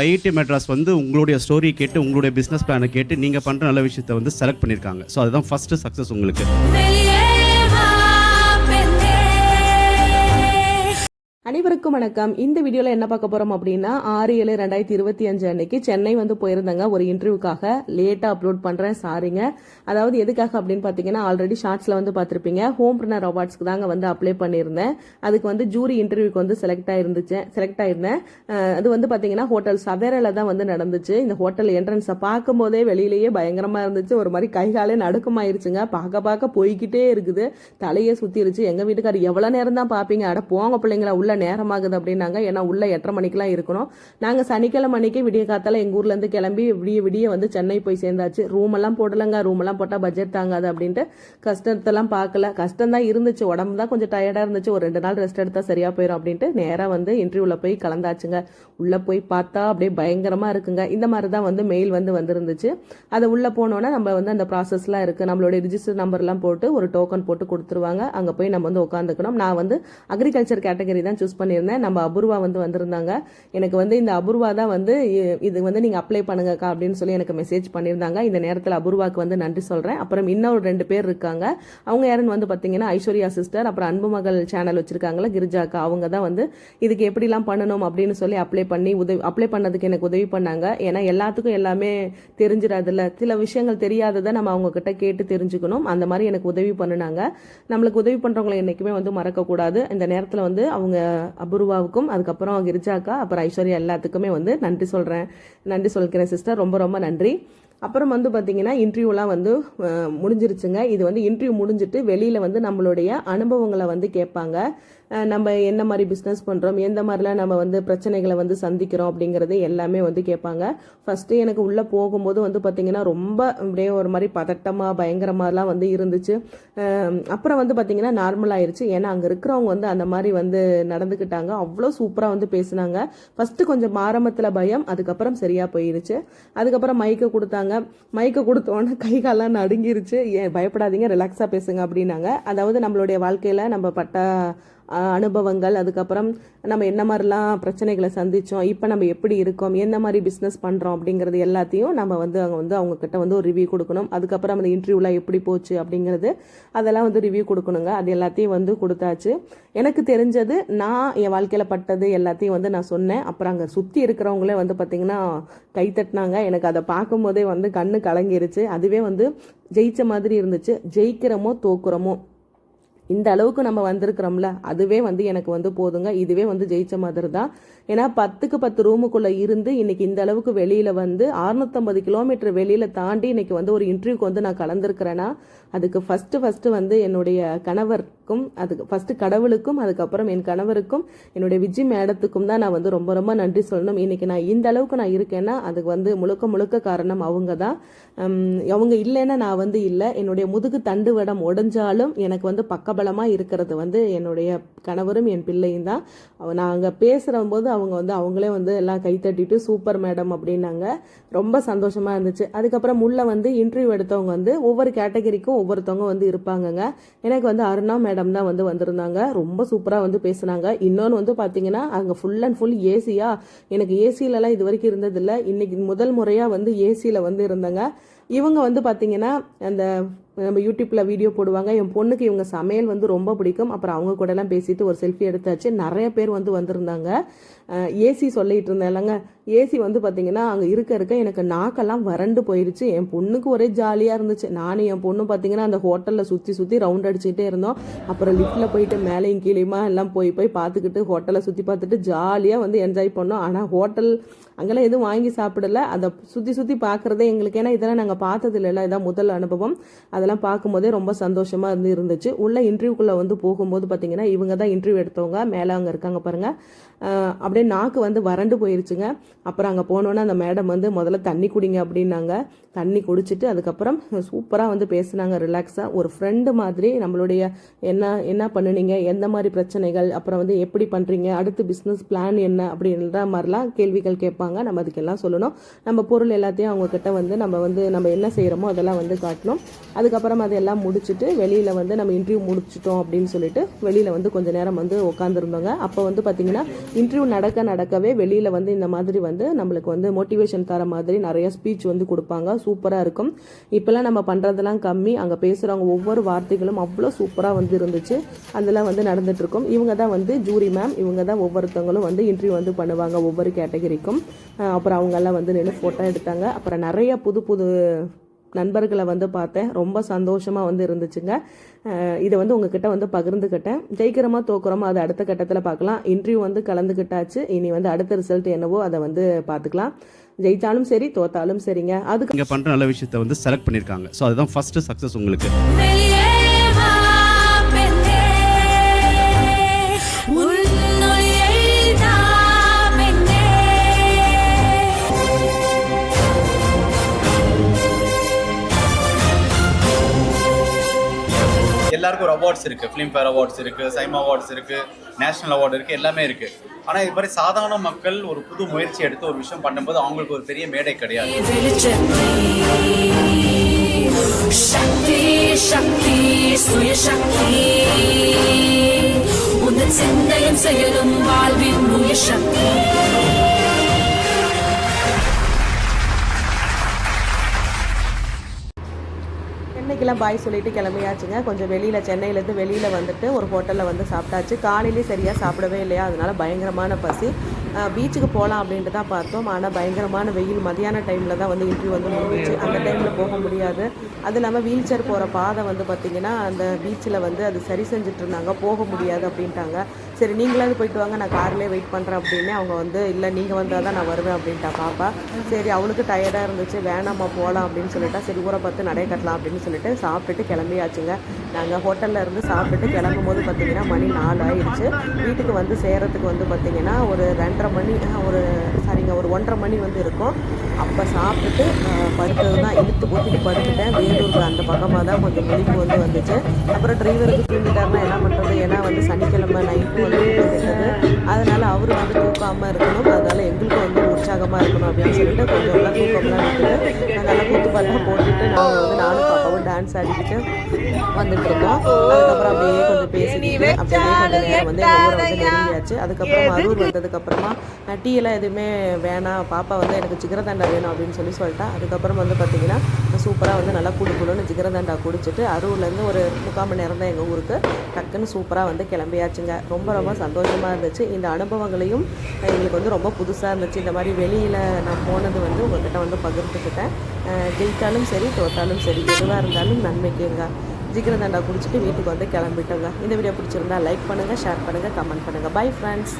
IIT Madras வந்து உங்களுடைய story கேட்டு உங்களுடைய பிஸ்னஸ் பிளானை கேட்டு நீங்கள் பண்ணுற நல்ல விஷயத்தை வந்து செலக்ட் பண்ணியிருக்காங்க ஸோ அதுதான் ஃபஸ்ட்டு சக்ஸஸ் உங்களுக்கு. அனைவருக்கும் வணக்கம். இந்த வீடியோவில் என்ன பார்க்க போகிறோம் அப்படின்னா ஆறு ஏழு ரெண்டாயிரத்தி இருபத்தி அஞ்சு அன்னைக்கு சென்னை வந்து போயிருந்தாங்க. ஒரு இன்டர்வியூக்காக லேட்டாக அப்லோட் பண்ணுறேன் சாரிங்க அதாவது எதுக்காக அப்படின்னு பார்த்தீங்கன்னா ஆல்ரெடி ஷார்ட்ஸில் வந்து பார்த்துருப்பீங்க. ஹோம் ப்ரினர் அவார்ட்ஸ்க்கு தாங்க வந்து அப்ளை பண்ணியிருந்தேன். அதுக்கு வந்து ஜூரி இன்டர்வியூக்கு வந்து செலக்ட் ஆயிருந்துச்சு செலக்ட் ஆயிருந்தேன். அது வந்து பார்த்தீங்கன்னா ஹோட்டல் சவேரில் தான் வந்து நடந்துச்சு. இந்த ஹோட்டல் என்ட்ரன்ஸை பார்க்கும்போதே வெளியிலேயே பயங்கரமாக இருந்துச்சு. ஒரு மாதிரி கை காலே நடுக்கமாயிருச்சுங்க. பார்க்க பார்க்க போய்கிட்டே இருக்குது. தலையே சுற்றிருச்சு எங்கள் வீட்டுக்காரர் எவ்வளோ நேரம் தான் பார்ப்பீங்க. அட போங்க பிள்ளைங்களா உள்ள நேரமாகுது அப்படின்னாங்க. ஏன்னா உள்ள எட்டரை மணிக்கெலாம் இருக்கணும். நாங்கள் சனிக்கிழமை அன்னைக்கு விடிய காத்தால எங்கள் ஊர்லேருந்து கிளம்பி விடிய விடிய வந்து சென்னை போய் சேர்ந்தாச்சு. ரூம் எல்லாம் போடலைங்க. ரூம் எல்லாம் போட்டால் பட்ஜெட் தாங்காது அப்படின்ட்டு கஷ்டத்தெல்லாம் பார்க்கல. கஷ்டம் தான் இருந்துச்சு. உடம்பு தான் கொஞ்சம் டயர்டாக இருந்துச்சு. ஒரு ரெண்டு நாள் ரெஸ்ட் எடுத்தால் சரியாக போயிடும் அப்படின்ட்டு நேராக வந்து இன்டர்வியூவில் போய் கலந்தாச்சுங்க. உள்ளே போய் பார்த்தா அப்படியே பயங்கரமாக இருக்குங்க. இந்த மாதிரி தான் வந்து மெயில் வந்து வந்திருந்துச்சு. அதை உள்ளே போனோன்னா நம்ம வந்து அந்த ப்ராசஸ்லாம் இருக்குது நம்மளுடைய ரிஜிஸ்டர் நம்பர்லாம் போட்டு ஒரு டோக்கன் போட்டு கொடுத்துருவாங்க. அங்கே போய் நம்ம வந்து உட்காந்துக்கணும். நான் வந்து அக்ரிகல்ச்சர் கேட்டகரி தான் சூஸ் பண்ணியிருந்தேன். நம்ம அபூர்வா வந்து வந்திருந்தாங்க. எனக்கு வந்து இந்த அபூர்வா தான் வந்து இது வந்து நீங்கள் அப்ளை பண்ணுங்கக்கா அப்படின்னு சொல்லி எனக்கு மெசேஜ் பண்ணியிருந்தாங்க. இந்த நேரத்தில் அபூர்வாக்கு வந்து நன்றி சொல்கிறேன் அப்புறம் இன்னொரு ரெண்டு பேர் இருக்காங்க. அவங்க யாருன்னு வந்து பார்த்தீங்கன்னா ஐஸ்வர்யா சிஸ்டர் அப்புறம் அன்பு மகள் சேனல் வச்சுருக்காங்களா கிரிஜாக்கா அவங்க தான் வந்து இதுக்கு எப்படிலாம் பண்ணணும் அப்படின்னு சொல்லி அப்ளை பண்ணி உதவி அப்ளை பண்ணதுக்கு எனக்கு உதவி பண்ணாங்க. ஏன்னா எல்லாத்துக்கும் எல்லாமே தெரிஞ்சிடாதுல்ல. சில விஷயங்கள் தெரியாததை நம்ம அவங்கக்கிட்ட கேட்டு தெரிஞ்சுக்கணும். அந்த மாதிரி எனக்கு உதவி பண்ணினாங்க. நம்மளுக்கு உதவி பண்ணுறவங்களை என்றைக்குமே வந்து மறக்கக்கூடாது. இந்த நேரத்தில் வந்து அவங்க அபூர்வாவுக்கும் அதுக்கப்புறம் கிரிஜாக்கா அப்புறம் ஐஸ்வர்யா எல்லாத்துக்குமே வந்து நன்றி சொல்கிறேன் நன்றி சொல்கிறேன் சிஸ்டர் ரொம்ப ரொம்ப நன்றி. அப்புறம் வந்து பார்த்தீங்கன்னா இன்டர்வியூலாம் வந்து முடிஞ்சிருச்சுங்க. இது வந்து இன்டர்வியூ முடிஞ்சிட்டு வெளியில் வந்து நம்மளுடைய அனுபவங்களை வந்து கேட்பாங்க. நம்ம என்ன மாதிரி பிஸ்னஸ் பண்ணுறோம் எந்த மாதிரிலாம் நம்ம வந்து பிரச்சனைகளை வந்து சந்திக்கிறோம் அப்படிங்கிறது எல்லாமே வந்து கேட்பாங்க. ஃபஸ்ட்டு எனக்கு உள்ளே போகும்போது வந்து பார்த்தீங்கன்னா ரொம்ப அப்படியே ஒரு மாதிரி பதட்டமாக பயங்கரமாகலாம் வந்து இருந்துச்சு. அப்புறம் வந்து பார்த்தீங்கன்னா நார்மல் ஆயிடுச்சு ஏன்னா அங்கே இருக்கிறவங்க வந்து அந்த மாதிரி வந்து நடந்துக்கிட்டாங்க. அவ்வளோ சூப்பராக வந்து பேசுனாங்க. ஃபஸ்ட்டு கொஞ்சம் ஆரம்பத்தில் பயம் அதுக்கப்புறம் சரியாக போயிருச்சு. அதுக்கப்புறம் மைக்கை கொடுத்தாங்க. மைக்கை கொடுத்தோன்னே கை காலெல்லாம் நடுங்கிருச்சு. ஏன் பயப்படாதீங்க ரிலாக்ஸாக பேசுங்க அப்படின்னாங்க. அதாவது நம்மளுடைய வாழ்க்கையில் நம்ம பட்ட அனுபவங்கள் அதுக்கப்புறம் நம்ம என்ன மாதிரிலாம் பிரச்சனைகளை சந்தித்தோம் இப்போ நம்ம எப்படி இருக்கோம் எந்த மாதிரி பிஸ்னஸ் பண்ணுறோம் அப்படிங்கிறது எல்லாத்தையும் நம்ம வந்து அங்கே வந்து அவங்கக்கிட்ட வந்து ஒரு ரிவ்யூ கொடுக்கணும். அதுக்கப்புறம் அந்த இன்டர்வியூலாம் எப்படி போச்சு அப்படிங்கிறது அதெல்லாம் வந்து ரிவ்யூ கொடுக்கணுங்க. அது எல்லாத்தையும் வந்து கொடுத்தாச்சு. எனக்கு தெரிஞ்சது நான் என் வாழ்க்கையில் பட்டது எல்லாத்தையும் வந்து நான் சொன்னேன். அப்புறம் அங்கே சுற்றி இருக்கிறவங்களே வந்து பார்த்திங்கன்னா கை தட்டினாங்க. எனக்கு அதை பார்க்கும்போதே வந்து கண்ணு கலங்கிருச்சு. அதுவே வந்து ஜெயிச்ச மாதிரி இருந்துச்சு. ஜெயிக்கிறோமோ தோக்குறோமோ இந்த அளவுக்கு நம்ம வந்திருக்கிறோம்ல அதுவே வந்து எனக்கு வந்து போதுங்க. இதுவே வந்து ஜெயிச்ச மாதிரி தான். ஏன்னா பத்துக்கு பத்து ரூமுக்குள்ளே இருந்து இன்னைக்கு இந்த அளவுக்கு வெளியில் வந்து அறுநூத்தம்பது கிலோமீட்டர் வெளியில் தாண்டி இன்னைக்கு வந்து ஒரு இன்டர்வியூக்கு வந்து நான் கலந்துருக்கிறேன்னா அதுக்கு ஃபஸ்ட்டு ஃபஸ்ட்டு வந்து என்னுடைய கணவருக்கும் அதுக்கு ஃபஸ்ட்டு கடவுளுக்கும் அதுக்கப்புறம் என் கணவருக்கும் என்னுடைய விஜி மேடத்துக்கும் தான் நான் வந்து ரொம்ப ரொம்ப நன்றி சொல்லணும். இன்னைக்கு நான் இந்த அளவுக்கு நான் இருக்கேன்னா அதுக்கு வந்து முழுக்க முழுக்க காரணம் அவங்க தான். அவங்க இல்லைன்னா நான் வந்து இல்லை. என்னுடைய முதுகு தண்டு வடம் உடைஞ்சாலும் எனக்கு வந்து பக்கம் பிரபலமாக இருக்கிறது வந்து என்னுடைய கணவரும் என் பிள்ளையும் தான். நாங்கள் பேசுகிற போது அவங்க வந்து அவங்களே வந்து எல்லாம் கைத்தட்டிட்டு சூப்பர் மேடம் அப்படின்னாங்க. ரொம்ப சந்தோஷமாக இருந்துச்சு. அதுக்கப்புறம் உள்ளே வந்து இன்டர்வியூ எடுத்தவங்க வந்து ஒவ்வொரு கேட்டகரிக்கும் ஒவ்வொருத்தவங்க வந்து இருப்பாங்கங்க. எனக்கு வந்து அருணா மேடம் தான் வந்து வந்திருந்தாங்க. ரொம்ப சூப்பராக வந்து பேசுனாங்க. இன்னொன்று வந்து பார்த்தீங்கன்னா அங்கே ஃபுல் அண்ட் ஃபுல் ஏசியா எனக்கு ஏசியிலலாம் இது வரைக்கும் இருந்ததில்லை. இன்னைக்கு முதல் முறையாக வந்து ஏசியில் வந்து இருந்தாங்க. இவங்க வந்து பார்த்தீங்கன்னா அந்த நம்ம யூடியூப்பில் வீடியோ போடுவாங்க. என் பொண்ணுக்கு இவங்க சமையல் வந்து ரொம்ப பிடிக்கும். அப்புறம் அவங்க கூடலாம் பேசிட்டு ஒரு செல்ஃபி எடுத்தாச்சு. நிறைய பேர் வந்து வந்திருந்தாங்க. ஏசி சொல்லிட்டு இருந்தேன் இல்லைங்க. ஏசி வந்து பார்த்தீங்கன்னா அங்கே இருக்க இருக்க எனக்கு நாக்கெல்லாம் வறண்டு போயிடுச்சு என் பொண்ணுக்கு ஒரே ஜாலியாக இருந்துச்சு. நானும் என் பொண்ணு பார்த்தீங்கன்னா அந்த ஹோட்டலில் சுற்றி சுற்றி ரவுண்ட் அடிச்சுக்கிட்டே இருந்தோம். அப்புறம் லிஃப்ட்டில் போயிட்டு மேலேயும் கீழேயுமா எல்லாம் போய் போய் பார்த்துக்கிட்டு ஹோட்டலை சுற்றி பார்த்துட்டு ஜாலியாக வந்து என்ஜாய் பண்ணோம். ஆனால் ஹோட்டல் அங்கெல்லாம் எதுவும் வாங்கி சாப்பிடல. அதை சுற்றி சுற்றி பார்க்குறதே எங்களுக்கு ஏன்னா இதெல்லாம் நாங்கள் பார்த்தது இல்லைல்ல இதான் முதல் அனுபவம். அதெல்லாம் பார்க்கும்போதே ரொம்ப சந்தோஷமாக இருந்து இருந்துச்சு. உள்ள இன்டர்வியூக்குள்ளே வந்து போகும்போது பார்த்தீங்கன்னா இவங்க தான் இன்டர்வியூ எடுத்தவங்க. மேலே அங்கே இருக்காங்க பாருங்கள் அப்படியே நாக்கு வந்து வறண்டு போயிருச்சுங்க. அப்புறம் அங்கே போனோன்னே அந்த மேடம் வந்து முதல்ல தண்ணி குடிங்க அப்படின்னாங்க. தண்ணி குடிச்சிட்டு அதுக்கப்புறம் சூப்பராக வந்து பேசுனாங்க ரிலாக்ஸாக ஒரு ஃப்ரெண்டு மாதிரி நம்மளுடைய என்ன என்ன பண்ணுனீங்க எந்த மாதிரி பிரச்சனைகள் அப்புறம் வந்து எப்படி பண்ணுறீங்க அடுத்து பிஸ்னஸ் பிளான் என்ன அப்படின்ற மாதிரிலாம் கேள்விகள் கேட்பாங்க. நம்ம அதுக்கெல்லாம் சொல்லணும். நம்ம பொருள் எல்லாத்தையும் அவங்கக்கிட்ட வந்து நம்ம வந்து நம்ம என்ன செய்கிறோமோ அதெல்லாம் வந்து காட்டணும். அதுக்கப்புறம் அதெல்லாம் முடிச்சுட்டு வெளியில் வந்து நம்ம இன்டர்வியூ முடிச்சிட்டோம் அப்படின்னு சொல்லிட்டு வெளியில் வந்து கொஞ்சம் நேரம் வந்து உட்காந்துருந்தோங்க அப்போ வந்து பார்த்திங்கன்னா இன்டர்வியூ நடக்க நடக்கவே வெளியில் வந்து இந்த மாதிரி வந்து நம்மளுக்கு வந்து மோட்டிவேஷன் தர மாதிரி நிறைய ஸ்பீச் வந்து கொடுப்பாங்க. சூப்பராக இருக்கும். இப்போல்லாம் நம்ம பண்ணுறதெல்லாம் கம்மி. அங்கே பேசுகிறவங்க ஒவ்வொரு வார்த்தைகளும் அவ்வளோ சூப்பராக வந்து இருந்துச்சு. அதெல்லாம் வந்து நடந்துட்டு இருக்கும். இவங்க தான் வந்து ஜூரி மேம் இவங்க தான் ஒவ்வொருத்தவங்களும் வந்து இன்டர்வியூ வந்து பண்ணுவாங்க ஒவ்வொரு கேட்டகரிக்கும் அப்புறம் அவங்கெல்லாம் வந்து நின்று ஃபோட்டோ எடுத்தாங்க. அப்புறம் நிறைய புது புது நண்பர்களை வந்து பார்த்தேன். ரொம்ப சந்தோஷமாக வந்து இருந்துச்சுங்க. இதை வந்து உங்ககிட்ட வந்து பகிர்ந்துக்கிட்டேன் ஜெயிக்கிறோமா தோக்குறோமா அதை அடுத்த கட்டத்தில் பார்க்கலாம். இன்டர்வியூ வந்து கலந்துக்கிட்டாச்சு இனி வந்து அடுத்த ரிசல்ட் என்னவோ அதை வந்து பார்த்துக்கலாம். ஜெயித்தாலும் சரி தோத்தாலும் சரிங்க. அதுக்கு நீங்கள் பண்ணுற நல்ல விஷயத்தை வந்து செலக்ட் பண்ணியிருக்காங்க ஸோ அதுதான் ஃபர்ஸ்ட் சக்ஸஸ் உங்களுக்கு. எல்லாருக்கும் ஒரு அவார்ட்ஸ் இருக்குது ஃபிலிம்ஃபேர் அவார்ட்ஸ் இருக்குது சைம் அவார்ட்ஸ் இருக்குது நேஷனல் அவார்டு இருக்குது எல்லாமே இருக்குது ஆனால் இது மாதிரி சாதாரண மக்கள் ஒரு புது முயற்சி எடுத்து ஒரு விஷயம் பண்ணும்போது அவங்களுக்கு ஒரு பெரிய மேடை கிடையாது. சக்தி சக்தி சுயசக்தி சிந்தையும் செயலும் வாழ்வின் முயற்சி சக்தி பாய் சொல்லிட்டு கிளம்பியாச்சுங்க. கொஞ்சம் வெளியில் சென்னையிலேருந்து வெளியில் வந்துட்டு ஒரு ஹோட்டலில் வந்து சாப்பிட்டாச்சு. காலையிலே சரியாக சாப்பிடவே இல்லையா? அதனால பயங்கரமான பசி. பீச்சுக்கு போகலாம் அப்படின்ட்டு தான் பார்த்தோம். ஆனால் பயங்கரமான வெயில். மதியான டைமில் தான் வந்து இன்ட்ரிவ் வந்து முடிஞ்சிச்சு. அந்த டைமில் போக முடியாது. அது இல்லாமல் வீல் சேர் போகிற பாதை வந்து பார்த்திங்கன்னா அந்த பீச்சில் வந்து அது சரி செஞ்சுட்டு இருந்தாங்க. போக முடியாது அப்படின்ட்டாங்க. சரி நீங்களாவது போயிட்டு வாங்க நான் கார்லேயே வெயிட் பண்ணுறேன் அப்படின்னு அவங்க வந்து இல்லை நீங்கள் வந்தால் தான் நான் வருவேன் அப்படின்ட்டா பாப்பா. சரி அவளுக்கு டயர்டாக இருந்துச்சு வேணாம்மா போகலாம் அப்படின்னு சொல்லிட்டா. சரி ஊரை பார்த்து நடை கட்டலாம் அப்படின்னு சொல்லிட்டு சாப்பிட்டுட்டு கிளம்பியாச்சுங்க. நாங்கள் ஹோட்டலில் இருந்து சாப்பிட்டுட்டு கிளம்பும் போது பார்த்தீங்கன்னா மணி நாலு ஆயிடுச்சு. வீட்டுக்கு வந்து சேரத்துக்கு வந்து பார்த்தீங்கன்னா ஒரு ரெண்டரை மணி ஒரு சாரிங்க ஒரு ஒன்றரை மணி வந்து இருக்கும். அப்போ சாப்பிட்டுட்டு படுத்தது தான் இழுத்து ஊற்றிட்டு படுத்துட்டேன். வேலூருக்கு அந்த பக்கமாக தான் கொஞ்சம் முழிப்பு வந்து வந்துச்சு. அப்புறம் டிரைவருக்கு தூங்கிட்டாருன்னா என்ன பண்ணுறது ஏன்னா வந்து சனிக்கிழமை நைட்டு வந்து கெட்டது அதனால அவர் வந்து தூக்காமல் இருக்கணும். அதனால எங்களுக்கும் வந்து உற்சாகமாக இருக்கணும் அப்படின்னு சொல்லிட்டு கொஞ்சம் நல்லா தூக்கம்லாம் விட்டுட்டு நல்லா கூத்து பாட்டாக போட்டுட்டு நாங்கள் வந்து நானும் பாப்பாவும் டான்ஸ் ஆடிக்கிட்டு வந்துட்டு இருக்கோம். அதுக்கப்புறம் அப்படியே கொஞ்சம் பேசிக்கிட்டு அப்படியே கொஞ்சம் நேரம் வந்து எங்கள் ஊரை வந்து நெருங்கியாச்சு. அதுக்கப்புறம் அரூர் வந்ததுக்கப்புறமா டீ எல்லாம் எதுவுமே வேணாம். பாப்பா வந்து எனக்கு ஜிகரதண்டா வேணும் அப்படின்னு சொல்லி சொல்லிட்டா. அதுக்கப்புறம் வந்து பார்த்தீங்கன்னா சூப்பராக வந்து நல்லா குடு குடுன்னு ஜிகரதண்டா குடிச்சிட்டு அரூர்லேருந்து ஒரு முக்கால் மணி நேரம் தான் எங்கள் ஊருக்கு டக்குன்னு சூப்பராக வந்து கிளம்பியாச்சுங்க. ரொம்ப ரொம்ப சந்தோஷமாக இருந்துச்சு. இந்த அனுபவங்களையும் எங்களுக்கு வந்து ரொம்ப புதுசாக இருந்துச்சு. இந்த மாதிரி வெளியில் நான் போனது வந்து உங்கள்கிட்ட வந்து பகிர்ந்துக்கிட்டேன். ஜெயித்தாலும் சரி தோத்தாலும் சரி எதுவாக இருந்தாலும் நன்மைக்குங்க ஜிகரதண்டா குடிச்சிட்டு வீட்டுக்கு வந்து கிளம்பிட்டோங்க. இந்த வீடியோ பிடிச்சிருந்தா லைக் பண்ணுங்கள் ஷேர் பண்ணுங்கள் கமெண்ட் பண்ணுங்கள் பை ஃப்ரெண்ட்ஸ்